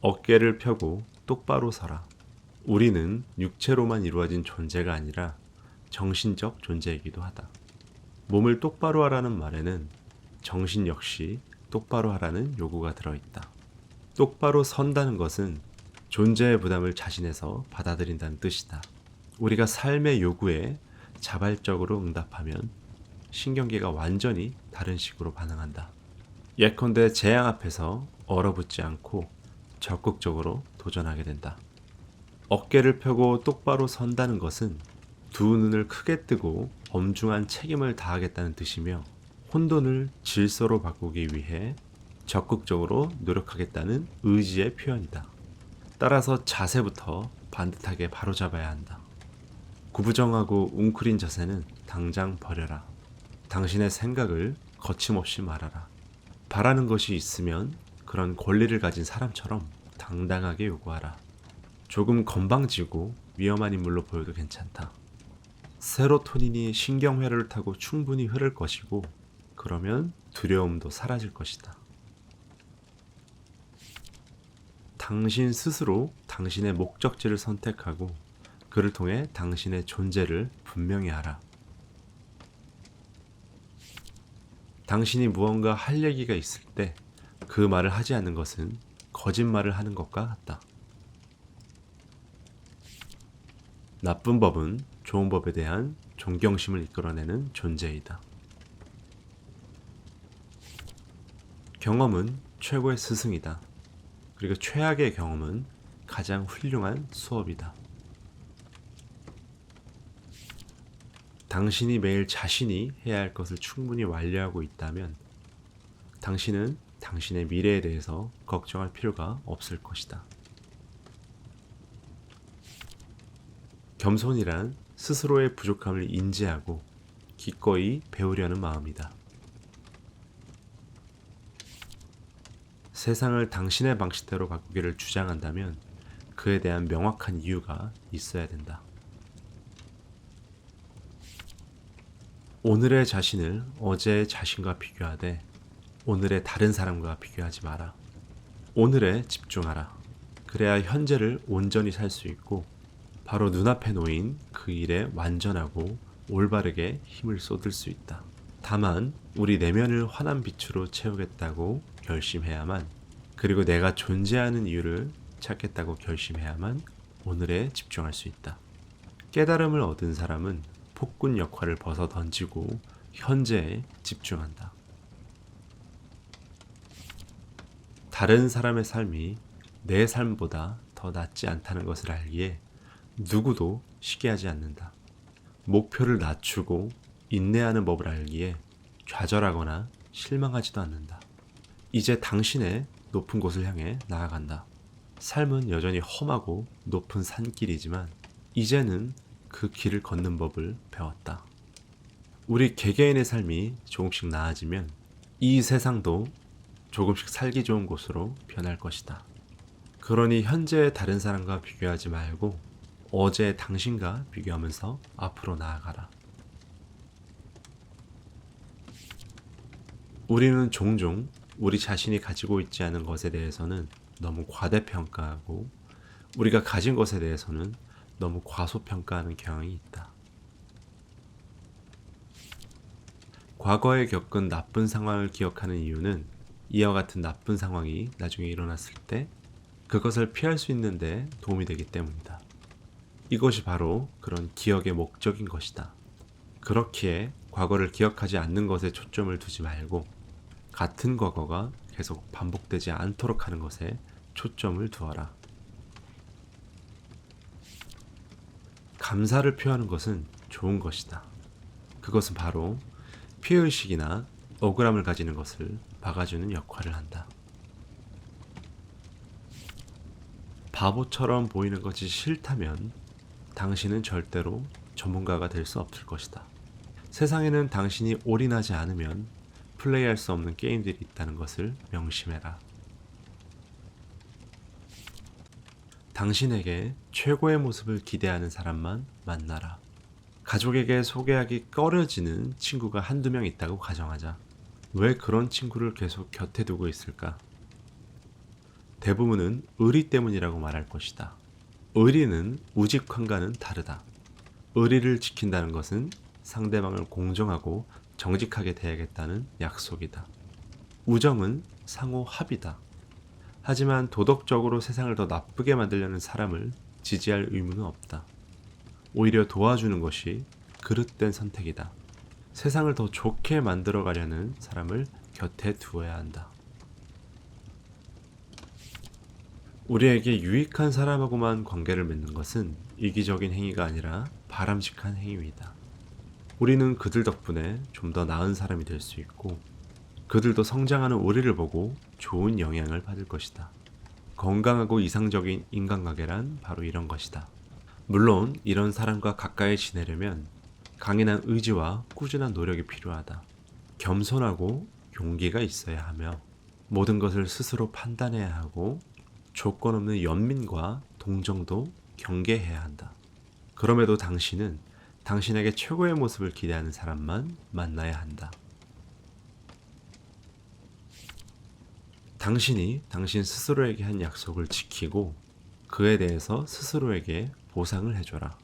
어깨를 펴고 똑바로 서라. 우리는 육체로만 이루어진 존재가 아니라 정신적 존재이기도 하다. 몸을 똑바로 하라는 말에는 정신 역시 똑바로 하라는 요구가 들어있다. 똑바로 선다는 것은 존재의 부담을 자신에서 받아들인다는 뜻이다. 우리가 삶의 요구에 자발적으로 응답하면 신경계가 완전히 다른 식으로 반응한다. 예컨대 재앙 앞에서 얼어붙지 않고 적극적으로 도전하게 된다. 어깨를 펴고 똑바로 선다는 것은 두 눈을 크게 뜨고 엄중한 책임을 다하겠다는 뜻이며 혼돈을 질서로 바꾸기 위해 적극적으로 노력하겠다는 의지의 표현이다. 따라서 자세부터 반듯하게 바로잡아야 한다. 구부정하고 웅크린 자세는 당장 버려라. 당신의 생각을 거침없이 말하라. 바라는 것이 있으면 그런 권리를 가진 사람처럼 당당하게 요구하라. 조금 건방지고 위험한 인물로 보여도 괜찮다. 세로토닌이 신경회로를 타고 충분히 흐를 것이고 그러면 두려움도 사라질 것이다. 당신 스스로 당신의 목적지를 선택하고 그를 통해 당신의 존재를 분명히 하라. 당신이 무언가 할 얘기가 있을 때 그 말을 하지 않는 것은 거짓말을 하는 것과 같다. 나쁜 법은 좋은 법에 대한 존경심을 이끌어내는 존재이다. 경험은 최고의 스승이다. 그리고 최악의 경험은 가장 훌륭한 수업이다. 당신이 매일 자신이 해야 할 것을 충분히 완료하고 있다면 당신은 당신의 미래에 대해서 걱정할 필요가 없을 것이다. 겸손이란 스스로의 부족함을 인지하고 기꺼이 배우려는 마음이다. 세상을 당신의 방식대로 바꾸기를 주장한다면 그에 대한 명확한 이유가 있어야 된다. 오늘의 자신을 어제의 자신과 비교하되 오늘의 다른 사람과 비교하지 마라. 오늘에 집중하라. 그래야 현재를 온전히 살 수 있고 바로 눈앞에 놓인 그 일에 완전하고 올바르게 힘을 쏟을 수 있다. 다만 우리 내면을 환한 빛으로 채우겠다고 결심해야만 그리고 내가 존재하는 이유를 찾겠다고 결심해야만 오늘에 집중할 수 있다. 깨달음을 얻은 사람은 폭군 역할을 벗어 던지고 현재에 집중한다. 다른 사람의 삶이 내 삶보다 더 낫지 않다는 것을 알기에 누구도 시기하지 않는다. 목표를 낮추고 인내하는 법을 알기에 좌절하거나 실망하지도 않는다. 이제 당신의 높은 곳을 향해 나아간다. 삶은 여전히 험하고 높은 산길이지만 이제는 그 길을 걷는 법을 배웠다. 우리 개개인의 삶이 조금씩 나아지면 이 세상도 조금씩 살기 좋은 곳으로 변할 것이다. 그러니 현재의 다른 사람과 비교하지 말고 어제 당신과 비교하면서 앞으로 나아가라. 우리는 종종 우리 자신이 가지고 있지 않은 것에 대해서는 너무 과대평가하고 우리가 가진 것에 대해서는 너무 과소평가하는 경향이 있다. 과거에 겪은 나쁜 상황을 기억하는 이유는 이와 같은 나쁜 상황이 나중에 일어났을 때 그것을 피할 수 있는데 도움이 되기 때문이다. 이것이 바로 그런 기억의 목적인 것이다. 그렇기에 과거를 기억하지 않는 것에 초점을 두지 말고 같은 과거가 계속 반복되지 않도록 하는 것에 초점을 두어라. 감사를 표하는 것은 좋은 것이다. 그것은 바로 피해의식이나 억울함을 가지는 것을 막아주는 역할을 한다. 바보처럼 보이는 것이 싫다면 당신은 절대로 전문가가 될 수 없을 것이다. 세상에는 당신이 올인하지 않으면 플레이할 수 없는 게임들이 있다는 것을 명심해라. 당신에게 최고의 모습을 기대하는 사람만 만나라. 가족에게 소개하기 꺼려지는 친구가 한두 명 있다고 가정하자. 왜 그런 친구를 계속 곁에 두고 있을까? 대부분은 의리 때문이라고 말할 것이다. 의리는 우직함과는 다르다. 의리를 지킨다는 것은 상대방을 공정하고 정직하게 대하겠다는 약속이다. 우정은 상호 합이다. 하지만 도덕적으로 세상을 더 나쁘게 만들려는 사람을 지지할 의무는 없다. 오히려 도와주는 것이 그릇된 선택이다. 세상을 더 좋게 만들어 가려는 사람을 곁에 두어야 한다. 우리에게 유익한 사람하고만 관계를 맺는 것은 이기적인 행위가 아니라 바람직한 행위이다. 우리는 그들 덕분에 좀 더 나은 사람이 될 수 있고 그들도 성장하는 우리를 보고 좋은 영향을 받을 것이다. 건강하고 이상적인 인간관계란 바로 이런 것이다. 물론 이런 사람과 가까이 지내려면 강인한 의지와 꾸준한 노력이 필요하다. 겸손하고 용기가 있어야 하며 모든 것을 스스로 판단해야 하고 조건 없는 연민과 동정도 경계해야 한다. 그럼에도 당신은 당신에게 최고의 모습을 기대하는 사람만 만나야 한다. 당신이 당신 스스로에게 한 약속을 지키고 그에 대해서 스스로에게 보상을 해줘라.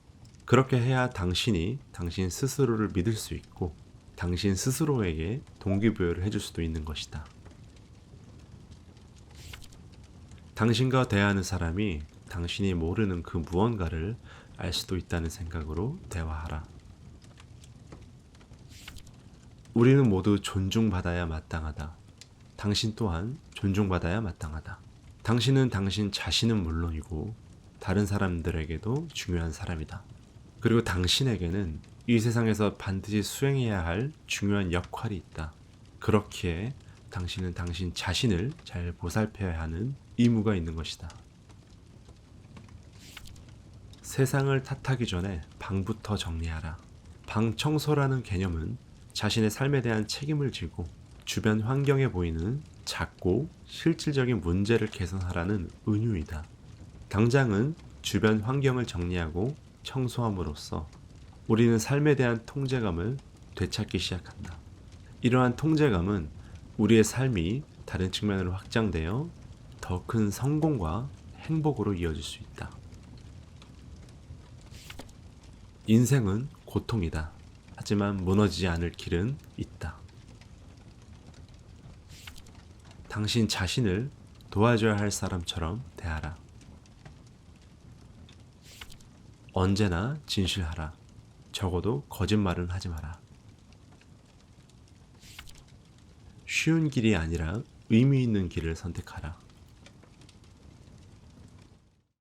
그렇게 해야 당신이 당신 스스로를 믿을 수 있고 당신 스스로에게 동기부여를 해줄 수도 있는 것이다. 당신과 대하는 사람이 당신이 모르는 그 무언가를 알 수도 있다는 생각으로 대화하라. 우리는 모두 존중받아야 마땅하다. 당신 또한 존중받아야 마땅하다. 당신은 당신 자신은 물론이고 다른 사람들에게도 중요한 사람이다. 그리고 당신에게는 이 세상에서 반드시 수행해야 할 중요한 역할이 있다. 그렇기에 당신은 당신 자신을 잘 보살펴야 하는 의무가 있는 것이다. 세상을 탓하기 전에 방부터 정리하라. 방 청소라는 개념은 자신의 삶에 대한 책임을 지고 주변 환경에 보이는 작고 실질적인 문제를 개선하라는 은유이다. 당장은 주변 환경을 정리하고 청소함으로써 우리는 삶에 대한 통제감을 되찾기 시작한다. 이러한 통제감은 우리의 삶이 다른 측면으로 확장되어 더 큰 성공과 행복으로 이어질 수 있다. 인생은 고통이다. 하지만 무너지지 않을 길은 있다. 당신 자신을 도와줘야 할 사람처럼 대하라. 언제나 진실하라. 적어도 거짓말은 하지 마라. 쉬운 길이 아니라 의미 있는 길을 선택하라.